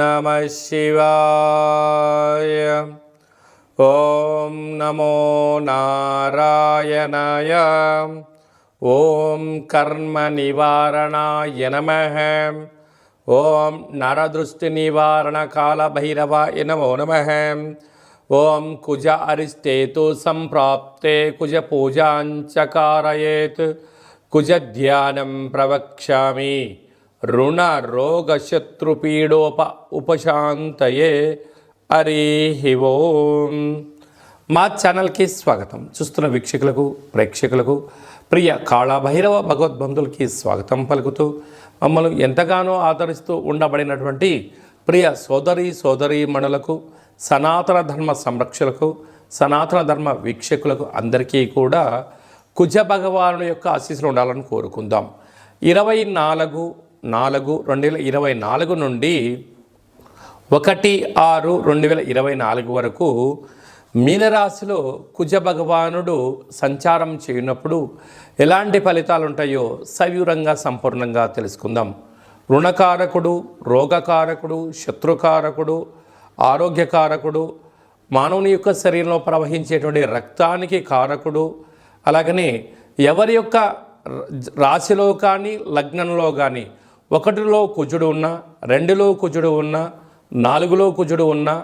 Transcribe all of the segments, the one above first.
నమ శివాయ ఓం నమో నారాయణాయ ఓం కర్మ నివారణాయ నమ ఓం నరదృష్టి నివారణ కాళభైరవాయ నమో నమ ఓం కుజ అరిష్టేతు సంప్రాప్తే కుజ పూజాంచకారయేత్ కుజ ధ్యానం ప్రవక్ష్యామి రుణ రోగ శత్రుపీడోప ఉపశాంతయే హరి ఓం. మా ఛానల్కి స్వాగతం. చూస్తున్న వీక్షకులకు ప్రేక్షకులకు ప్రియ కాళభైరవ భగవద్బంధులకి స్వాగతం పలుకుతూ మమ్మల్ని ఎంతగానో ఆదరిస్తూ ఉండబడినటువంటి ప్రియ సోదరి సోదరీ మణులకు సనాతన ధర్మ సంరక్షకులకు సనాతన ధర్మ వీక్షకులకు అందరికీ కూడా కుజ భగవాను యొక్క ఆశీస్సులు ఉండాలని కోరుకుందాం. ఇరవై నాలుగు నాలుగు రెండు వేల ఇరవై నాలుగు నుండి ఒకటి ఆరు రెండు వేల ఇరవై నాలుగు వరకు మీనరాశిలో కుజ భగవానుడు సంచారం చేయనప్పుడు ఎలాంటి ఫలితాలు ఉంటాయో సవివరంగా సంపూర్ణంగా తెలుసుకుందాం. రుణకారకుడు రోగకారకుడు శత్రుకారకుడు ఆరోగ్యకారకుడు మానవుని యొక్క శరీరంలో ప్రవహించేటువంటి రక్తానికి కారకుడు అలాగనే ఎవరి యొక్క రాశిలో కానీ లగ్నంలో కానీ ఒకటిలో కుజుడు ఉన్నా రెండులో కుజుడు ఉన్నా నాలుగులో కుజుడు ఉన్నా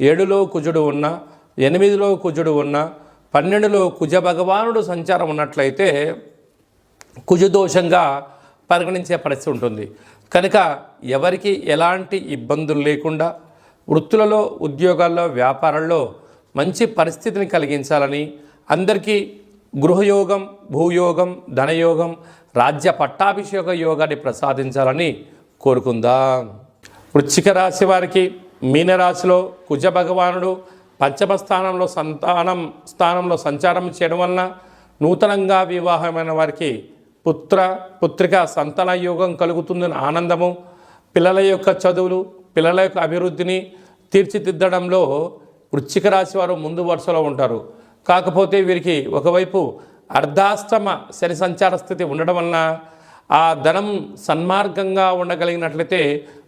ఏడులో కుజుడు ఉన్నా ఎనిమిదిలో కుజుడు ఉన్నా పన్నెండులో కుజ భగవానుడు సంచారం ఉన్నట్లయితే కుజదోషంగా పరిగణించే పరిస్థితి ఉంటుంది. కనుక ఎవరికి ఎలాంటి ఇబ్బందులు లేకుండా వృత్తులలో ఉద్యోగాల్లో వ్యాపారాల్లో మంచి పరిస్థితిని కలిగించాలని అందరికీ గృహయోగం భూయోగం ధనయోగం రాజ్య పట్టాభిషేక యోగాన్ని ప్రసాదించాలని కోరుకుందాం. వృశ్చిక రాశి వారికి మీనరాశిలో కుజ భగవానుడు పంచమ స్థానంలో సంతానం స్థానంలో సంచారం చేయడం వలన నూతనంగా వివాహమైన వారికి పుత్ర పుత్రిక సంతాన యోగం కలుగుతుందని ఆనందము. పిల్లల యొక్క చదువులు పిల్లల యొక్క అభివృద్ధిని తీర్చిదిద్దడంలో వృశ్చిక రాశి వారు ముందు వరుసలో ఉంటారు. కాకపోతే వీరికి ఒకవైపు అర్ధాష్టమ శని సంచార స్థితి ఉండడం వలన ఆ ధనం సన్మార్గంగా ఉండగలిగినట్లయితే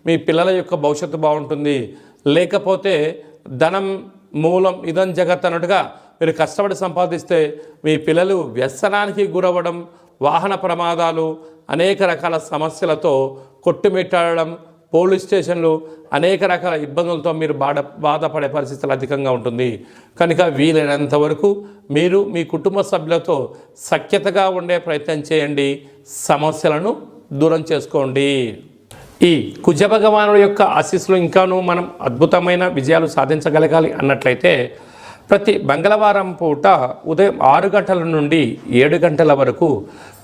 మీ పిల్లల యొక్క భవిష్యత్తు బాగుంటుంది. లేకపోతే ధనం మూలం ఇదం జగత్ అన్నట్టుగా మీరు కష్టపడి సంపాదిస్తే మీ పిల్లలు వ్యసనానికి గురవ్వడం వాహన ప్రమాదాలు అనేక రకాల సమస్యలతో కొట్టుమిట్టాడడం పోలీస్ స్టేషన్లు అనేక రకాల ఇబ్బందులతో మీరు బాధ బాధపడే పరిస్థితులు అధికంగా ఉంటుంది. కనుక వీలైనంత వరకు మీరు మీ కుటుంబ సభ్యులతో సఖ్యతగా ఉండే ప్రయత్నం చేయండి. సమస్యలను దూరం చేసుకోండి. ఈ కుజ భగవానుడు యొక్క ఆశీస్సులు ఇంకాను మనం అద్భుతమైన విజయాలు సాధించగలగాలి అన్నట్లయితే ప్రతి మంగళవారం పూట ఉదయం ఆరు గంటల నుండి ఏడు గంటల వరకు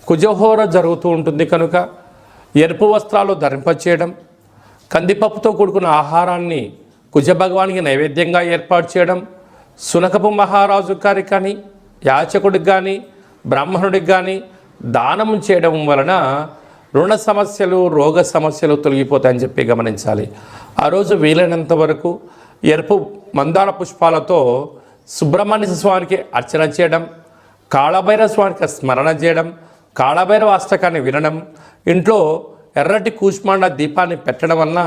కుజహోర జరుగుతూ ఉంటుంది. కనుక ఎరుపు వస్త్రాలు ధరింపచేయడం కందిపప్పుతో కూడుకున్న ఆహారాన్ని కుజ భగవానికి నైవేద్యంగా ఏర్పాటు చేయడం సునకపు మహారాజు గారికి కానీ యాచకుడికి కానీ బ్రాహ్మణుడికి కానీ దానం చేయడం వలన రుణ సమస్యలు రోగ సమస్యలు తొలగిపోతాయని చెప్పి గమనించాలి. ఆ రోజు వీలైనంత వరకు ఎరుపు మందార పుష్పాలతో సుబ్రహ్మణ్య స్వామికి అర్చన చేయడం కాళభైరవ స్వామికి స్మరణ చేయడం కాళభైరవ అష్టకాన్ని వినడం ఇంట్లో ఎర్రటి కూష్మాండ దీపాన్ని పెట్టడం వలన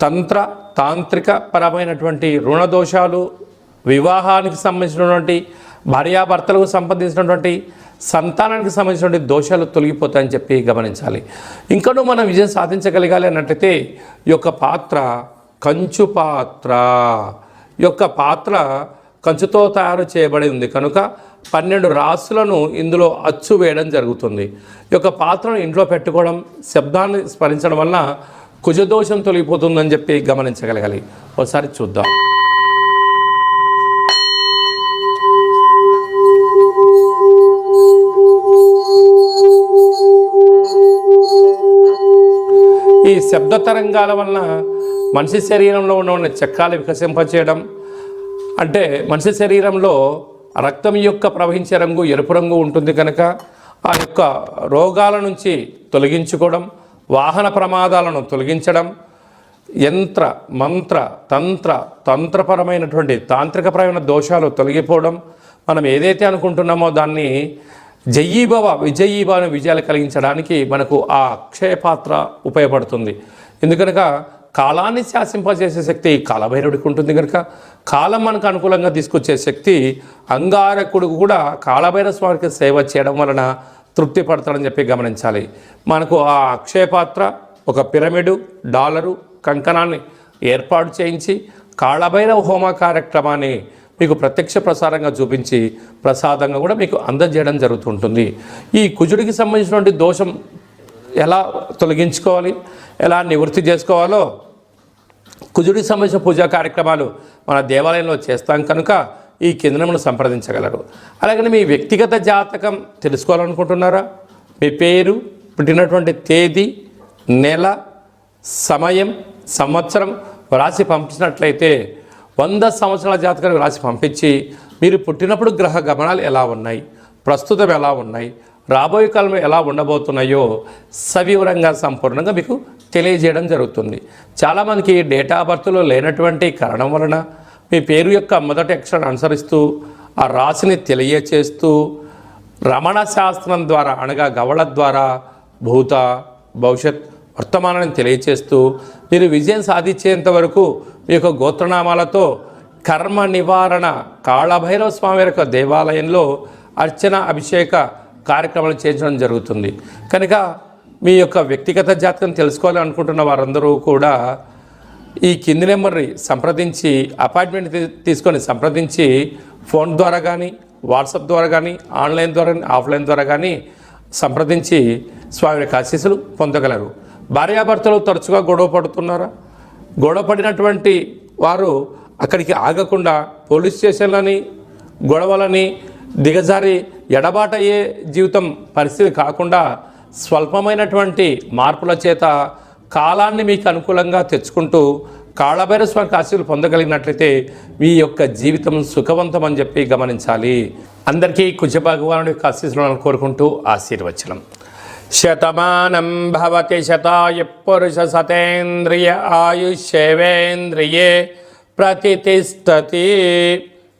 తంత్ర తాంత్రిక పరమైనటువంటి రుణదోషాలు వివాహానికి సంబంధించినటువంటి భార్యాభర్తలకు సంబంధించినటువంటి సంతానానికి సంబంధించినటువంటి దోషాలు తొలగిపోతాయని చెప్పి గమనించాలి. ఇంకనూ మనం విజయం సాధించగలగాలి అన్నట్టయితే ఈ యొక్క పాత్ర కంచు పాత్ర. ఈ యొక్క పాత్ర కంచుతో తయారు చేయబడి ఉంది. కనుక పన్నెండు రాసులను ఇందులో అచ్చు వేయడం జరుగుతుంది. ఈ యొక్క పాత్రను ఇంట్లో పెట్టుకోవడం శబ్దాన్ని స్మరించడం వల్ల కుజదోషం తొలగిపోతుందని చెప్పి గమనించగలగాలి. ఒకసారి చూద్దాం. ఈ శబ్ద తరంగాల వలన మనిషి శరీరంలో ఉన్న చక్రాలు వికసింపచేయడం అంటే మనిషి శరీరంలో రక్తం యొక్క ప్రవహించే రంగు ఎరుపు రంగు ఉంటుంది కనుక ఆ యొక్క రోగాల నుంచి తొలగించుకోవడం వాహన ప్రమాదాలను తొలగించడం యంత్ర మంత్ర తంత్ర తంత్రపరమైనటువంటి తాంత్రికపరమైన దోషాలు తొలగిపోవడం మనం ఏదైతే అనుకుంటున్నామో దాన్ని జయీభవ విజయీభవ విజయాలు కలిగించడానికి మనకు ఆ అక్షయ పాత్ర ఉపయోగపడుతుంది. ఎందుకనగా కాలాన్ని శాసింపజేసే శక్తి కాలభైరవుడికి ఉంటుంది కనుక కాలం మనకు అనుకూలంగా తీసుకొచ్చే శక్తి అంగారకుడు కూడా కాలభైరవ స్వామికి సేవ చేయడం వలన తృప్తి పడతాడని చెప్పి గమనించాలి. మనకు ఆ అక్షయపాత్ర ఒక పిరమిడు డాలరు కంకణాన్ని ఏర్పాటు చేయించి కాళభైరవ హోమ కార్యక్రమాన్ని మీకు ప్రత్యక్ష ప్రసారంగా చూపించి ప్రసాదంగా కూడా మీకు అందజేయడం జరుగుతుంటుంది. ఈ కుజుడికి సంబంధించినటువంటి దోషం ఎలా తొలగించుకోవాలి? ఎలా నివృత్తి చేసుకోవాలో? కుజుడికి సంబంధించిన పూజా కార్యక్రమాలు మన దేవాలయంలో చేస్తాం కనుక ఈ కేంద్రమును సంప్రదించగలరు. అలాగని మీ వ్యక్తిగత జాతకం తెలుసుకోవాలనుకుంటున్నారా? మీ పేరు పుట్టినటువంటి తేదీ నెల సమయం సంవత్సరం రాసి పంపించినట్లయితే వంద సంవత్సరాల జాతకాన్ని రాసి పంపించి మీరు పుట్టినప్పుడు గ్రహ గమనాలు ఎలా ఉన్నాయి? ప్రస్తుతం ఎలా ఉన్నాయి? రాబోయే కాలంలో ఎలా ఉండబోతున్నాయో సవివరంగా సంపూర్ణంగా మీకు తెలియజేయడం జరుగుతుంది. చాలామందికి డేటా బర్త్లో లేనటువంటి కారణం వలన మీ పేరు యొక్క మొదటి అక్షరాన్ని అనుసరిస్తూ ఆ రాశిని తెలియచేస్తూ రమణ శాస్త్రం ద్వారా అనగా గవళ ద్వారా భూత భవిష్యత్ వర్తమానాన్ని తెలియచేస్తూ మీరు విజయం సాధించేంత వరకు మీ యొక్క గోత్రనామాలతో కర్మ నివారణ కాళభైరవ స్వామి యొక్క దేవాలయంలో అర్చన అభిషేక కార్యక్రమాలు చేయించడం జరుగుతుంది. కనుక మీ యొక్క వ్యక్తిగత జాతకం తెలుసుకోవాలనుకుంటున్న వారందరూ కూడా ఈ కింది నెంబర్ని సంప్రదించి అపాయింట్మెంట్ తీసుకొని సంప్రదించి ఫోన్ ద్వారా కానీ వాట్సాప్ ద్వారా కానీ ఆన్లైన్ ద్వారా ఆఫ్లైన్ ద్వారా కానీ సంప్రదించి స్వామి యొక్క ఆశీస్సులు పొందగలరు. భార్యాభర్తలు తరచుగా గొడవ పడుతున్నారా? గొడవ పడినటువంటి వారు అక్కడికి ఆగకుండా పోలీస్ స్టేషన్లని గొడవలని దిగజారి ఎడబాటయ్యే జీవితం పరిస్థితి కాకుండా స్వల్పమైనటువంటి మార్పుల చేత కాలాన్ని మీకు అనుకూలంగా తెచ్చుకుంటూ కాళభైర స్వామికి పొందగలిగినట్లయితే మీ యొక్క జీవితం సుఖవంతం అని చెప్పి గమనించాలి. అందరికీ కుజ భగవానుడి యొక్క ఆశీస్సులను కోరుకుంటూ ఆశీర్వచనం. శతమానం భవతి శతాయ పురుష సతేంద్రియ ఆయుష్యేవేంద్రియే ప్రతిష్టతి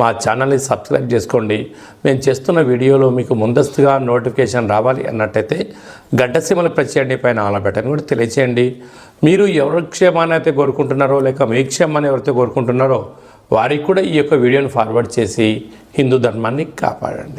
మా ఛానల్ని సబ్స్క్రైబ్ చేసుకోండి. మేము చేస్తున్న వీడియోలో మీకు ముందస్తుగా నోటిఫికేషన్ రావాలి అన్నట్టయితే గడ్డ సీమలు ప్రెస్ పైన ఆల బటన్ కూడా తెలియచేయండి. మీరు ఎవరి క్షేమాన్ని అయితే కోరుకుంటున్నారో లేక మీ క్షేమాన్ని ఎవరైతే కోరుకుంటున్నారో వారికి కూడా ఈ యొక్క వీడియోని ఫార్వర్డ్ చేసి హిందూ ధర్మాన్ని కాపాడండి.